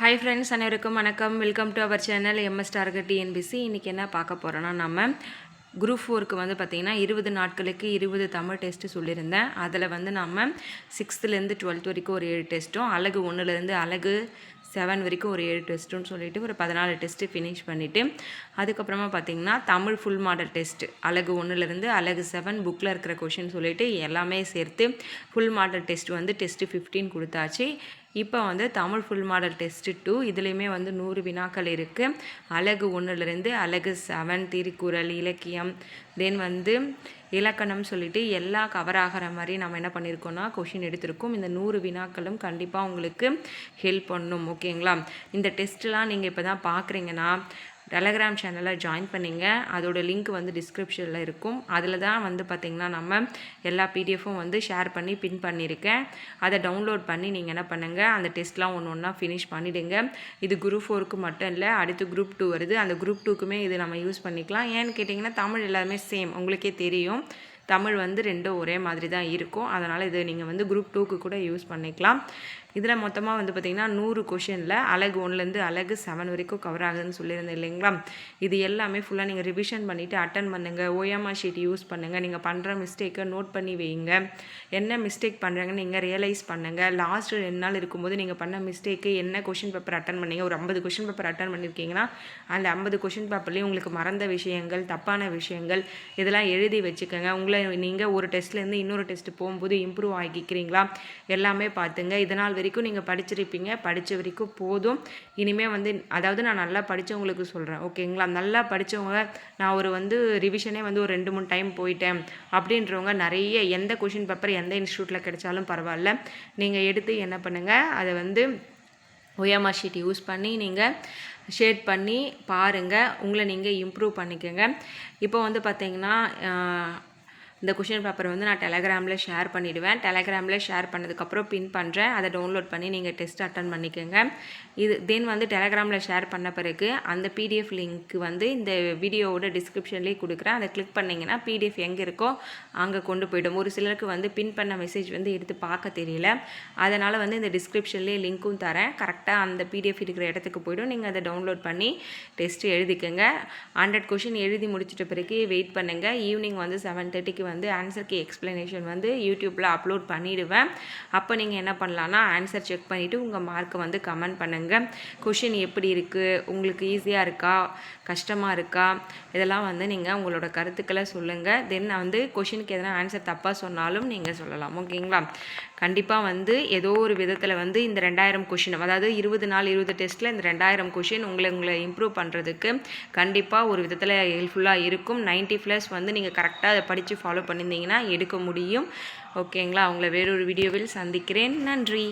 Hi friends அனைவருக்கும் வணக்கம். Welcome to our channel MS target TNPSC இன்றைக்கி என்ன பார்க்க போகிறோன்னா நம்ம குரூப் ஃபோருக்கு வந்து பார்த்திங்கன்னா இருபது நாட்களுக்கு இருபது தமிழ் டெஸ்ட்டு சொல்லியிருந்தேன். அதில் வந்து நம்ம சிக்ஸ்த்துலேருந்து டுவெல்த் வரைக்கும் ஒரு ஏழு டெஸ்ட்டும் அழகு ஒன்றுலேருந்து அழகு செவன் வரைக்கும் ஒரு ஏழு டெஸ்ட்டுன்னு சொல்லிட்டு ஒரு பதினாலு டெஸ்ட்டு ஃபினிஷ் பண்ணிவிட்டு அதுக்கப்புறமா பார்த்திங்கன்னா தமிழ் ஃபுல் மாடல் டெஸ்ட்டு அழகு ஒன்றுலேருந்து அழகு செவன் புக்கில் இருக்கிற கொஷின் சொல்லிவிட்டு எல்லாமே சேர்த்து ஃபுல் மாடல் டெஸ்ட் வந்து டெஸ்ட்டு ஃபிஃப்டீன் கொடுத்தாச்சு. இப்போ வந்து Tamil full model test two இதுலேயுமே வந்து நூறு வினாக்கள் இருக்குது அழகு ஒன்றுலேருந்து அழகு செவன் திருக்குறள் இலக்கியம் தென் வந்து இலக்கணம் சொல்லிட்டு எல்லா கவர் ஆகிற மாதிரி நம்ம என்ன பண்ணியிருக்கோம்னா கொஷின் எடுத்திருக்கோம். இந்த நூறு வினாக்களும் கண்டிப்பாக உங்களுக்கு ஹெல்ப் பண்ணும் ஓகேங்களா இந்த டெஸ்ட்லாம் நீங்கள் இப்போ தான் பார்க்குறீங்கன்னா டெலகிராம் சேனலில் ஜாயின் பண்ணிங்க. அதோட லிங்க் வந்து டிஸ்கிரிப்ஷனில் இருக்கும். அதில் தான் வந்து பார்த்திங்கன்னா நம்ம எல்லா பிடிஎஃப்பும் வந்து ஷேர் பண்ணி பின் பண்ணியிருக்கேன். அதை டவுன்லோட் பண்ணி நீங்கள் என்ன பண்ணுங்கள் அந்த டெஸ்ட்லாம் ஒன்று ஒன்றா ஃபினிஷ் பண்ணிவிடுங்க இது குரூப் ஃபோருக்கு மட்டும் இல்லை அடுத்து குரூப் டூ வருது. அந்த குரூப் டூக்குமே இது நம்ம யூஸ் பண்ணிக்கலாம். ஏன்னு கேட்டிங்கன்னா தமிழ் எல்லாருமே சேம் உங்களுக்கே தெரியும். தமிழ் வந்து ரெண்டும் ஒரே மாதிரி தான் இருக்கும். அதனால் இது நீங்கள் வந்து குரூப் டூக்கு கூட யூஸ் பண்ணிக்கலாம். இதில் மொத்தமாக வந்து பார்த்திங்கன்னா நூறு கொஷினில் அழகு ஒன்லேருந்து அழகு செவன் வரைக்கும் கவர் ஆகுதுன்னு சொல்லியிருந்தேன் இல்லைங்களா? இது எல்லாமே ஃபுல்லாக நீங்கள் ரிவிஷன் பண்ணிவிட்டு அட்டன் பண்ணுங்கள் ஓயாமா ஷீட் யூஸ் பண்ணுங்கள் நீங்கள் பண்ணுற மிஸ்டேக்கை நோட் பண்ணி வைங்க. என்ன மிஸ்டேக் பண்ணுறாங்கன்னு நீங்கள் ரியலைஸ் பண்ணுங்கள் லாஸ்ட் ரெண்டு நாள் இருக்கும்போது நீங்கள் பண்ண மிஸ்டேக்கு என்ன கொஷின் பேப்பர் அட்டன் பண்ணீங்க? ஒரு ஐம்பது கொஷின் பேப்பர் அட்டன் பண்ணியிருக்கீங்கன்னா அந்த ஐம்பது கொஷின் பேப்பர்லேயும் உங்களுக்கு மறந்த விஷயங்கள் தப்பான விஷயங்கள் இதெல்லாம் எழுதி வச்சுக்கோங்க. உங்களை நீங்கள் ஒரு டெஸ்ட்லேருந்து இன்னொரு டெஸ்ட் போகும்போது இம்ப்ரூவ் ஆகிக்கிறீங்களா? எல்லாமே பார்த்துங்க. இதனால் வரைக்கும் நீங்கள் படிச்சிருப்பீங்க. படித்த வரைக்கும் போதும். இனிமேல் வந்து அதாவது நான் நல்லா படித்தவங்களுக்கு சொல்கிறேன் ஓகேங்களா? நல்லா படித்தவங்க நான் ஒரு வந்து ரிவிஷனே வந்து ஒரு ரெண்டு மூணு டைம் போயிட்டேன். அப்படின்றவங்க நிறைய எந்த கொஷின் பேப்பர் எந்த இன்ஸ்டியூட்டில் கிடைச்சாலும் பரவாயில்ல. நீங்கள் எடுத்து என்ன பண்ணுங்கள் அதை வந்து ஒயாமா ஷீட் யூஸ் பண்ணி நீங்கள் ஷேட் பண்ணி பாருங்கள் உங்களை நீங்கள் இம்ப்ரூவ் பண்ணிக்கோங்க. இப்போ வந்து பார்த்திங்கன்னா இந்த கொஷின் பேப்பர் வந்து நான் டெலகிராமில் ஷேர் பண்ணிவிடுவேன் டெலகிராமில் ஷேர் பண்ணதுக்கப்புறம் பின் பண்ணுறேன் அதை டவுன்லோட் பண்ணி நீங்கள் டெஸ்ட் அட்டன் பண்ணிக்கோங்க. இது தென் வந்து டெலகிராமில் ஷேர் பண்ண பிறகு அந்த பிடிஎஃப் லிங்க் வந்து இந்த வீடியோவோட டிஸ்கிரிப்ஷன்லேயே கொடுக்குறேன். அதை கிளிக் பண்ணிங்கன்னா பிடிஎஃப் எங்கே இருக்கோ அங்கே கொண்டு போய்டும். ஒரு சிலருக்கு வந்து பின் பண்ண மெசேஜ் வந்து எடுத்து பார்க்க தெரியல. அதனால் வந்து இந்த டிஸ்கிரிப்ஷன்லேயே லிங்க்கும் தரேன். கரெக்டாக அந்த பிடிஎஃப் இருக்கிற இடத்துக்கு போய்டும். நீங்கள் அதை டவுன்லோட் பண்ணி டெஸ்ட்டு எழுதிக்கோங்க. ஹண்ட்ரட் கொஷின் எழுதி முடிச்சிட்ட பிறகு வெயிட் பண்ணுங்கள் ஈவினிங் வந்து செவன் தேர்ட்டிக்கு வந்து ஆன்சருக்கு எக்ஸ்ப்ளனேஷன் வந்து யூடியூப்பில் அப்லோட் பண்ணிவிடுவேன் அப்போ நீங்கள் என்ன பண்ணலான்னா ஆன்சர் செக் பண்ணிவிட்டு உங்கள் மார்க்கை வந்து கமெண்ட் பண்ணுங்கள் கொஷின் எப்படி இருக்குது உங்களுக்கு ஈஸியாக இருக்கா? கஷ்டமாக இருக்கா? இதெல்லாம் வந்து நீங்கள் உங்களோட கருத்துக்களை சொல்லுங்கள் தென் வந்து கொஷினுக்கு எதனா ஆன்சர் தப்பாக சொன்னாலும் நீங்கள் சொல்லலாம். ஓகேங்களா? கண்டிப்பாக வந்து ஏதோ ஒரு விதத்தில் வந்து இந்த ரெண்டாயிரம் கொஷின் அதாவது இருபது நாள் இருபது டெஸ்ட்டில் இந்த ரெண்டாயிரம் கொஷின் உங்களை உங்களை இம்ப்ரூவ் பண்ணுறதுக்கு கண்டிப்பாக ஒரு விதத்தில் ஹெல்ப்ஃபுல்லாக இருக்கும். நைன்ட்டி ப்ளஸ் வந்து நீங்கள் கரெக்டாக அதை படித்து ஃபாலோ ஃபாலோ பண்ணியிருந்தீங்கன்னா எடுக்க முடியும். ஓகேங்களா அவங்கள வேறொரு வீடியோவில் சந்திக்கிறேன். நன்றி.